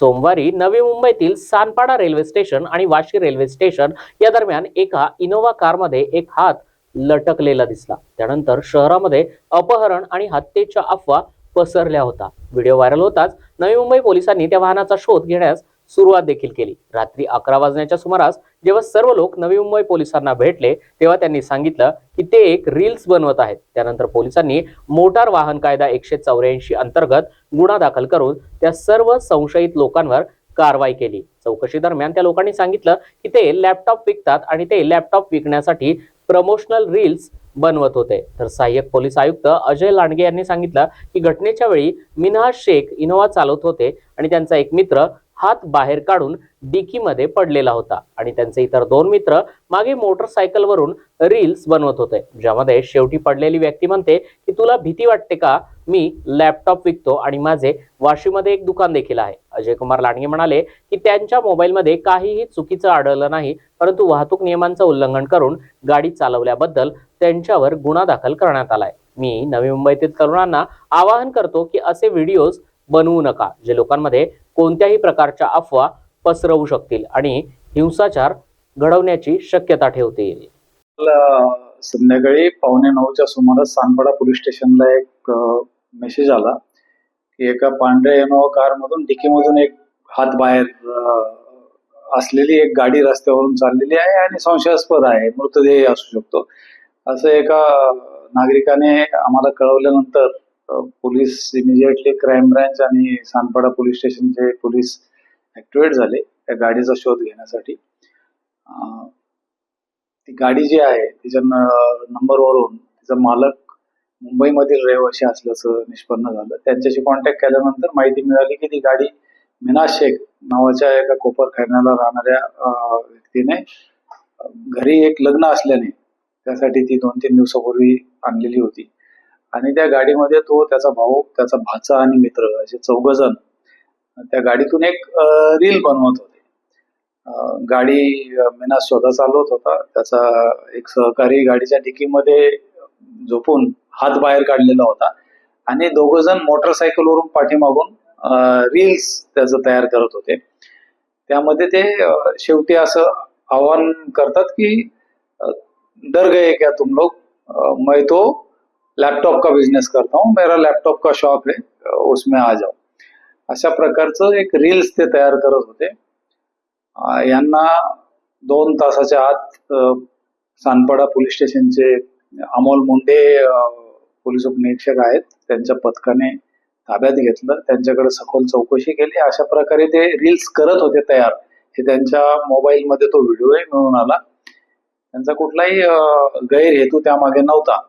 सोमवारी नवी मुंबईतील सानपाडा रेल्वे स्टेशन आणि वाशी रेल्वे स्टेशन या दरम्यान एका इनोव्हा कारमध्ये एक हात लटकलेला दिसला. त्यानंतर शहरामध्ये अपहरण आणि हत्येच्या अफवा पसरल्या होता. व्हिडिओ व्हायरल होताच नवी मुंबई पोलिसांनी त्या वाहनाचा शोध घेण्यास सुरुवात देखील केली. रात्री अकरा वाजण्याच्या सुमारास जेव्हा सर्व लोक नवी मुंबई पोलिसांना भेटले तेव्हा त्यांनी सांगितलं की ते एक रील्स बनवत आहेत. त्यानंतर पोलिसांनी मोटार वाहन कायदा एकशे चौऱ्याऐंशी अंतर्गत गुन्हा दाखल करून त्या सर्व संशयित लोकांवर कारवाई केली. चौकशी दरम्यान त्या लोकांनी सांगितलं की ते लॅपटॉप विकतात आणि ते लॅपटॉप विकण्यासाठी प्रमोशनल रील्स बनवत होते. तर सहाय्यक पोलीस आयुक्त अजय लांडगे यांनी सांगितलं की घटनेच्या वेळी मिनहा शेख इनोवा चालवत होते आणि त्यांचा एक मित्र हात बाहेर काढून डिकीमध्ये पडलेला होता. आणि त्यांचे इतर दोन मित्र मागे मोटरसायकलवरून रील्स बनवत होते. ज्यामध्ये शेवटी पडलेली व्यक्ती म्हणते की तुला भीती वाटते का? मी लॅपटॉप विकतो आणि माझे वाशीमध्ये एक दुकान देखील आहे. अजय कुमार लांडगे म्हणाले की त्यांच्या मोबाईलमध्ये काहीही चुकीचं आढळलं नाही परंतु वाहतूक नियमांचं उल्लंघन करून गाडी चालवल्याबद्दल त्यांच्यावर गुन्हा दाखल करण्यात आलाय. मी नवी मुंबईतील तरुणांना आवाहन करतो की असे व्हिडिओज बनवू नका जे लोकांमध्ये कोणत्याही प्रकारच्या अफवा पसरवू शकतील आणि हिंसाचार घडवण्याची शक्यता ठेवते. संध्याकाळी पावणे नऊच्या सुमारास सानपाडा पोलीस स्टेशनला एक मेसेज आला की एका पांढऱ्या इनोवा कार मधून डिकीमधून एक हात बाहेर असलेली एक गाडी रस्त्यावरून चाललेली आहे आणि संशयास्पद आहे मृतदेह असू शकतो. असं एका नागरिकाने आम्हाला कळवल्यानंतर पोलीस इमिजिएटली क्राईम ब्रँच आणि सानपाडा पोलीस स्टेशनचे पोलीस ऍक्टिव्हेट झाले त्या गाडीचा शोध घेण्यासाठी. ती गाडी जी आहे तिच्या नंबरवरून तिचा मालक मुंबईमधील रहिवासी असल्याचं निष्पन्न झालं. त्यांच्याशी कॉन्टॅक्ट केल्यानंतर माहिती मिळाली की ती गाडी मीना शेख नावाच्या एका कोपर कोपरखान्याला राहणाऱ्या व्यक्तीने घरी एक लग्न असल्याने त्यासाठी ती दोन तीन दिवसापूर्वी आणलेली होती. आणि त्या गाडीमध्ये तो त्याचा भाऊ त्याचा भाचा आणि मित्र असे चौघ जण त्या गाडीतून एक रील बनवत होते. गाडी मीना स्वतः चालवत होता. त्याचा एक सहकारी गाडीच्या डिकीमध्ये झोपून हात बाहेर काढलेला होता. आणि दोघ जण मोटरसायकलवरून पाठीमागून रील्स त्याचं तयार करत होते. त्यामध्ये ते शेवटी असं आवाहन करतात की डर गए क्या तुम लोग? मैं तो लॅपटॉप का बिझनेस करता हूँ मेरा लॅपटॉप का शॉप है उसमे उसमें आ जाओ अशा प्रकारचं एक रील्स ते तयार करत होते. यांना दोन तासाच्या आत सानपाडा पोलीस स्टेशनचे अमोल मुंडे पोलीस उपनिरीक्षक आहेत. त्यांच्या पथकाने ताब्यात घेतलं. त्यांच्याकडे सखोल चौकशी केली. अशा प्रकारे ते रील्स करत होते तयार. हे त्यांच्या मोबाईलमध्ये तो व्हिडिओ मिळून आला. त्यांचा कुठलाही गैरहेतू त्यामागे नव्हता.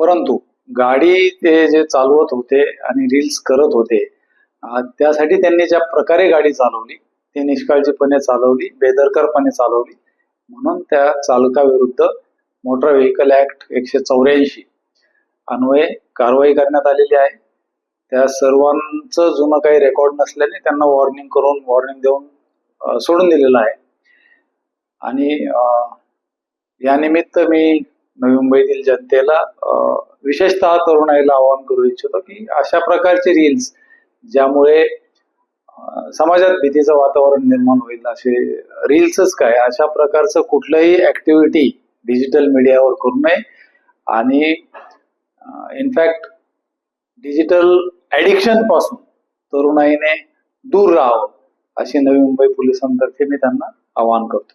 परंतु गाडी ते जे चालवत होते आणि रील्स करत होते त्यासाठी त्यांनी ज्या प्रकारे गाडी चालवली ती निष्काळजीपणे चालवली बेदरकारपणे चालवली. म्हणून त्या चालकाविरुद्ध मोटर व्हेकल ऍक्ट एकशे चौऱ्याऐंशी अन्वये कारवाई करण्यात आलेली आहे. त्या सर्वांचं जुनं काही रेकॉर्ड नसल्याने त्यांना वॉर्निंग करून वॉर्निंग देऊन सोडून दिलेलं आहे. आणि यानिमित्त मी नवी मुंबईतील जनतेला विशेषतः तरुणाईला आवाहन करू इच्छितो की अशा प्रकारचे रील्स ज्यामुळे समाजात भीतीचं वातावरण निर्माण होईल असे रील्सच काय अशा प्रकारचं कुठलंही ऍक्टिव्हिटी डिजिटल मीडियावर करू नये. आणि इनफॅक्ट डिजिटल ऍडिक्शनपासून तरुणाईने दूर राहावं अशी नवी मुंबई पोलिसांतर्फे मी त्यांना आवाहन करतो.